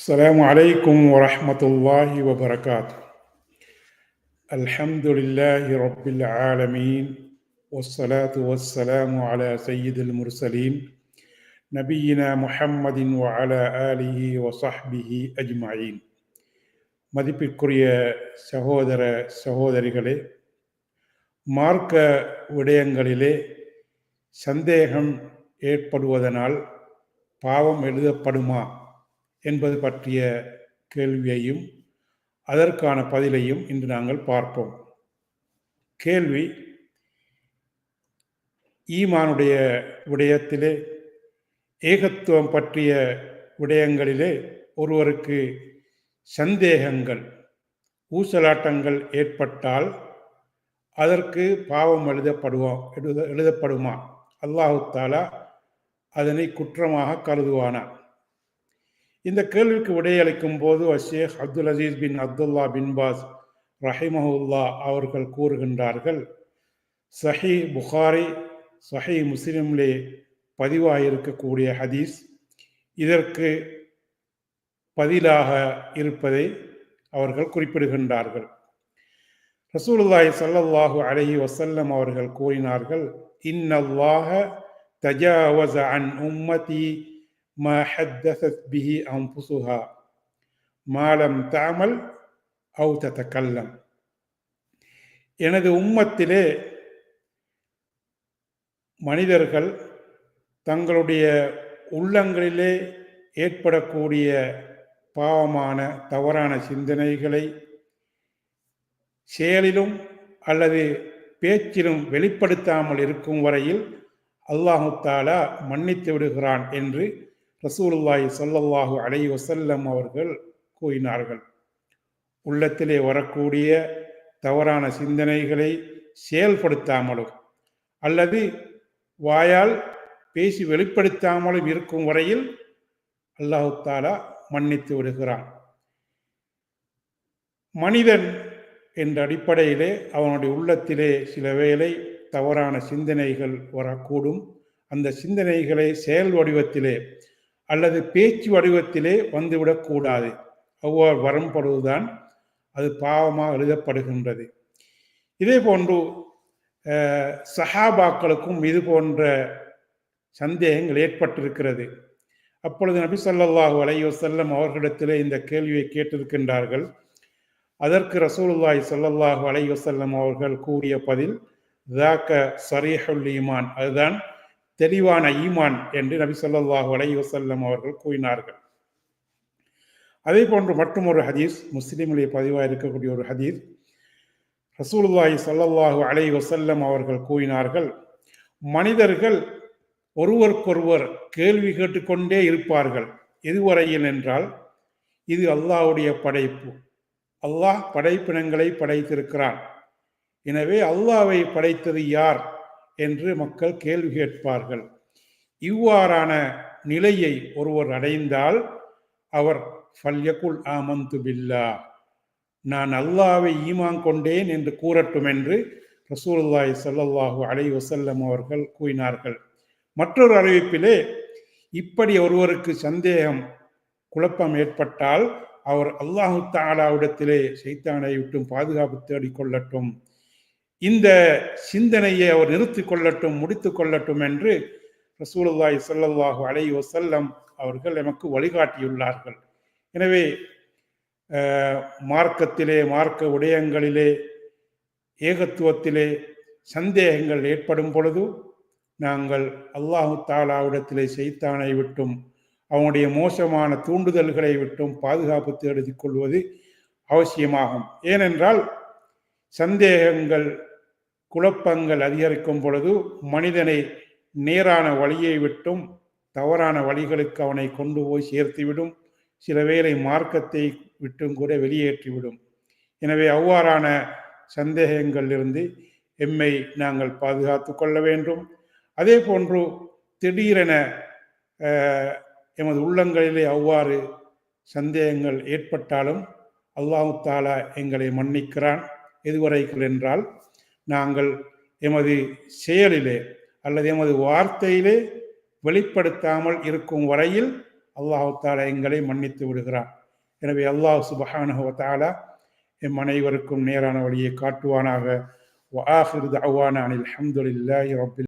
السلام عليكم ورحمة الله وبركاته الحمد لله رب العالمين والصلاة والسلام على سيد المرسلين نبينا محمد وعلى آله وصحبه أجمعين மதிப்பிற்குரிய சகோதர சகோதரிகளே மார்க்க விடயங்களிலே சந்தேகம் ஏற்படுவதனால் பாவம் எழுதப்படுமா என்பது பற்றிய கேள்வியையும் அதற்கான பதிலையும் இன்று நாங்கள் பார்ப்போம். கேள்வி ஈமானுடைய விடயத்திலே ஏகத்துவம் பற்றிய விடயங்களிலே ஒருவருக்கு சந்தேகங்கள் ஊசலாட்டங்கள் ஏற்பட்டால் அதற்கு பாவம் எழுதப்படுவோம் எழுத எழுதப்படுமா? அல்லாஹு தாலா அதனை குற்றமாக கருதுவானா? இந்த கேள்விக்கு விடையளிக்கும் போது Sheikh Abdul Aziz bin Abdullah bin Baz ரஹிமஹுல்லா அவர்கள் கூறுகின்றார்கள் சஹி புகாரி சஹி முஸ்லிம்லே பதிவாயிருக்கக்கூடிய ஹதீஸ் இதற்கு பதிலாக இருப்பதை அவர்கள் குறிப்பிடுகின்றார்கள். ரசூலுல்லாய் சல்லல்லாஹு அலஹி வசல்லம் அவர்கள் கூறினார்கள் இன்னல்லாஹ தஜாவச அன் உம்மதி ما حدثت به أنفسها ما لم تعمل أو تتكلم எனது உம்மத்திலே மனிதர்கள் தங்களுடைய உள்ளங்களிலே ஏற்படக்கூடிய பாவமான தவறான சிந்தனைகளை செயலிலும் அல்லது பேச்சிலும் வெளிப்படுத்தாமல் இருக்கும் வரையில் அல்லாஹு தாலா மன்னித்து விடுகிறான் என்று ரசூலுல்லாஹி சொல்லல்லாஹு அலை வசல்லம் அவர்கள் கூறினார்கள். உள்ளத்திலே வரக்கூடிய தவறான சிந்தனைகளை செயல்படுத்தாமலும் அல்லது வாயால் பேசி வெளிப்படுத்தாமலும் இருக்கும் வரையில் அல்லாஹு தாலா மன்னித்து விடுகிறான். மனிதன் என்ற அடிப்படையிலே அவனுடைய உள்ளத்திலே சில வேளை தவறான சிந்தனைகள் வரக்கூடும். அந்த சிந்தனைகளை செயல் வடிவத்திலே அல்லது பேச்சு வடிவத்திலே வந்துவிடக்கூடாது அவ்வாறு வரம்படுவதுதான் அது பாவமாக எழுதப்படுகின்றது. இதே போன்று சஹாபாக்களுக்கும் இது போன்ற சந்தேகங்கள் ஏற்பட்டிருக்கிறது. அப்பொழுது நபி சொல்லாஹு அலையுசல்லம் அவர்களிடத்திலே இந்த கேள்வியை கேட்டிருக்கின்றார்கள். அதற்கு ரசூலுல்லாய் சொல்லல்லாஹு அலையுசல்லம் அவர்கள் கூறிய பதில் தாக்க சரீஹுல் ஈமான். அதுதான் தெளிவான ஈமான் என்று நபி சொல்லாஹு அலை வசல்லம் அவர்கள் கூறினார்கள். அதே போன்று மற்றும் ஒரு ஹதீஸ் முஸ்லீம்களே பதிவாக இருக்கக்கூடிய ஒரு ஹதீஸ் ரசூலுல்லாஹி சல்லல்லாஹு அலை வசல்லம் அவர்கள் கூறினார்கள் மனிதர்கள் ஒருவருக்கொருவர் கேள்வி கேட்டுக்கொண்டே இருப்பார்கள். எதுவரையில் என்றால் இது அல்லாஹுடைய படைப்பு. அல்லாஹ் படைப்பினங்களை படைத்திருக்கிறான். எனவே அல்லாவை படைத்தது யார்? என்று மக்கள் கேள்வி கேட்பார்கள். இவ்வாறான நிலையை ஒருவர் அடைந்தால் அவர் ஃபல்யகுல் ஆமந்து பில்லா நான் அல்லாவை ஈமான் கொண்டேன் என்று கூறட்டும் என்று ரசூலுல்லாய் சல்லல்லாஹூ அலை வசல்லம் அவர்கள் கூறினார்கள். மற்றொரு அறிவிப்பிலே இப்படி ஒருவருக்கு சந்தேகம் குழப்பம் ஏற்பட்டால் அவர் அல்லாஹு தாலாவிடத்திலே சைத்தானை விட்டும் பாதுகாப்பு தேடிக்கொள்ளட்டும். இந்த சிந்தனையை அவர் நிறுத்தி கொள்ளட்டும் முடித்து கொள்ளட்டும் என்று ரசூலுல்லாய் சொல்லல்லாஹு அலை வசல்லம் அவர்கள் எமக்கு வழிகாட்டியுள்ளார்கள். எனவே மார்க்கத்திலே மார்க்க விடயங்களிலே ஏகத்துவத்திலே சந்தேகங்கள் ஏற்படும் பொழுது நாங்கள் அல்லாஹு தாலாவிடத்திலே செய்தானை விட்டும் அவனுடைய மோசமான தூண்டுதல்களை விட்டும் பாதுகாப்பு தேடிக் கொள்வது அவசியமாகும். ஏனென்றால் சந்தேகங்கள் குழப்பங்கள் அதிகரிக்கும் பொழுது மனிதனை நேரான வழியை விட்டும் தவறான வழிகளுக்கு அவனை கொண்டு போய் சேர்த்துவிடும். சில வேளை மார்க்கத்தை விட்டும் கூட வெளியேற்றிவிடும். எனவே அவ்வாறான சந்தேகங்களிலிருந்து எம்மை நாங்கள் பாதுகாத்து கொள்ள வேண்டும். அதே போன்று திடீரென எமது உள்ளங்களிலே அவ்வாறு சந்தேகங்கள் ஏற்பட்டாலும் அல்லாஹு தாலா எங்களை மன்னிக்கிறான். எதுவரைகள் என்றால் நாங்கள் எமது செயலிலே அல்லது எமது வார்த்தையிலே வெளிப்படுத்தாமல் இருக்கும் வரையில் அல்லாஹு தாலா எங்களை மன்னித்து விடுகிறான் எனவே அல்லாஹ் சுபஹானஹு வ தஆலா எம் அனைவருக்கும் நேரான வழியை காட்டுவானாக وآخر دعوانا عن الحمد لله رب